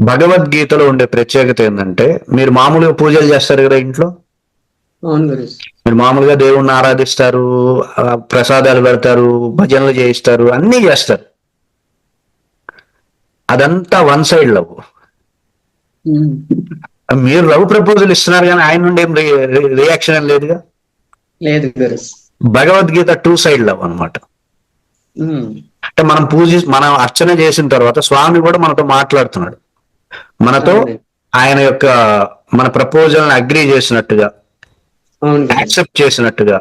భగవద్గీతలో ఉండే ప్రత్యేకత ఏంటంటే మీరు మామూలుగా పూజలు చేస్తారు కదా ఇంట్లో? మీరు మామూలుగా దేవుణ్ణి ఆరాధిస్తారు ప్రసాదాలు పెడతారు భజనలు చేయిస్తారు అన్నీ చేస్తారు. అదంతా వన్ సైడ్ లవ్. మీరు లవ్ ప్రపోజల్ ఇస్తున్నారు కానీ ఆయన నుండి ఏం రియాక్షన్ ఏం లేదుగా? లేదు భగవద్గీత టూ సైడ్ లవ్ అన్నమాట. ఉమ్. అంటే మనం పూజ మనం అర్చన చేసిన తర్వాత స్వామి కూడా మనతో మాట్లాడుతున్నాడు. మనతో. ఆయన యొక్క మన ప్రపోజల్ అగ్రీ చేసినట్టుగా. యాక్సెప్ట్ చేసినట్టుగా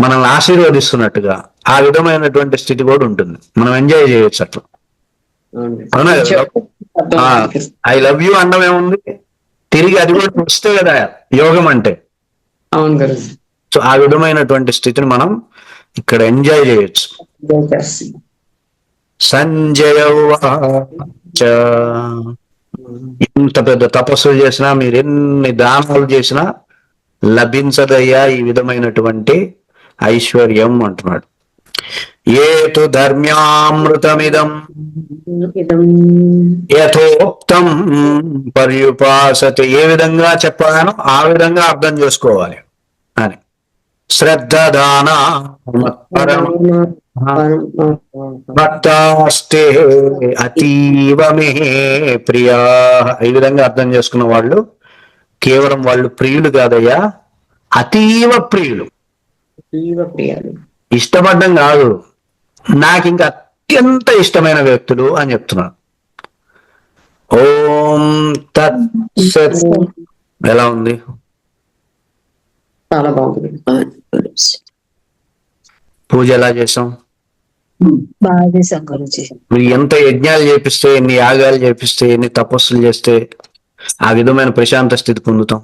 మనల్ని ఆశీర్వదిస్తున్నట్టుగా ఆ విధమైనటువంటి స్థితి కూడా ఉంటుంది మనం ఎంజాయ్ చేయొచ్చు అట్లా అవును. ఐ లవ్ యూ అనడం ఏముంది తిరిగి అది కూడా వస్తే కదా యోగం అంటే అవును సో ఆ విధమైనటువంటి స్థితిని మనం ఇక్కడ ఎంజాయ్ చేయొచ్చు. సంజయ. ఇంత పెద్ద తపస్సులు చేసినా మీరు ఎన్ని దానాలు చేసినా లభించదయ్యా ఈ విధమైనటువంటి ఐశ్వర్యం అంటున్నాడు. ఏతు ధర్మ్యామృతమిదం. యథోక్తం పర్యుపాసతే. ఏ విధంగా చెప్పానో ఆ విధంగా అర్థం చేసుకోవాలి అని. శ్రద్ధ దాన భక్తాస్తే అతీవ మే ప్రియా. ఈ విధంగా అర్థం చేసుకున్న వాళ్ళు కేవలం వాళ్ళు ప్రియులు కాదయ్యా అతీవ ప్రియులు. ఇష్టపడడం కాదు నాకు ఇంకా అత్యంత ఇష్టమైన వ్యక్తులు అని చెప్తున్నాను ఓం తత్ ఎలా ఉంది? చాలా బాగుంది. పూజ ఎలా చేసాం? బాగా చేశాం గురుజీ. మీరు ఎంత యజ్ఞాలు చేపిస్తే ఎన్ని యాగాలు చేపిస్తే ఎన్ని తపస్సులు చేస్తే ఆ విధమైన ప్రశాంత స్థితి పొందుతాం.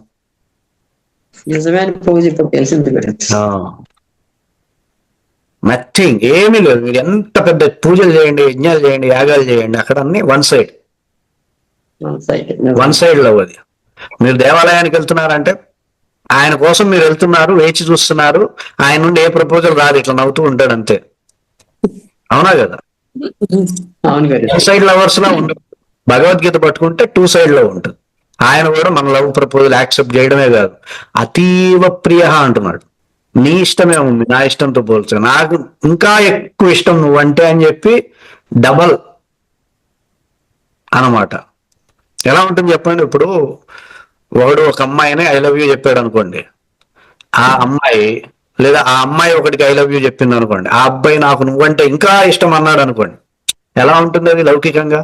నిజమైన పూజ ఇప్పుడు తెలిసింది నథింగ్ ఏమీ లేదు. మీరు ఎంత పెద్ద పూజలు చేయండి యజ్ఞాలు చేయండి యాగాలు చేయండి అక్కడ అన్ని one side one side love అది. మీరు దేవాలయానికి వెళ్తున్నారంటే ఆయన కోసం మీరు వెళ్తున్నారు వేచి చూస్తున్నారు. ఆయన నుండి ఏ ప్రపోజల్ రాదు ఇట్లా నవ్వుతూ ఉంటాడు అంతే. అవునా కదా? టూ సైడ్ లవర్స్ లా ఉండదు భగవద్గీత పట్టుకుంటే టూ సైడ్లో ఉంటుంది. ఆయన కూడా మన లవ్ ప్రపోజల్ యాక్సెప్ట్ చేయడమే కాదు. అతీవ ప్రియ అంటున్నాడు. నీ ఇష్టమే ఉంది నా ఇష్టంతో పోల్చు. నాకు ఇంకా ఎక్కువ ఇష్టం నువ్వంటే అని చెప్పి డబల్ అన్నమాట. ఎలా ఉంటుంది చెప్పండి ఇప్పుడు? వాడు ఒక అమ్మాయిని ఐ లవ్ యూ చెప్పాడు అనుకోండి ఆ అమ్మాయి లేదా ఆ అమ్మాయి ఒకటికి ఐ లవ్ యూ చెప్పింది అనుకోండి ఆ అబ్బాయి నాకు నువ్వంటే ఇంకా ఇష్టం అన్నాడు అనుకోండి ఎలా ఉంటుంది అది లౌకికంగా?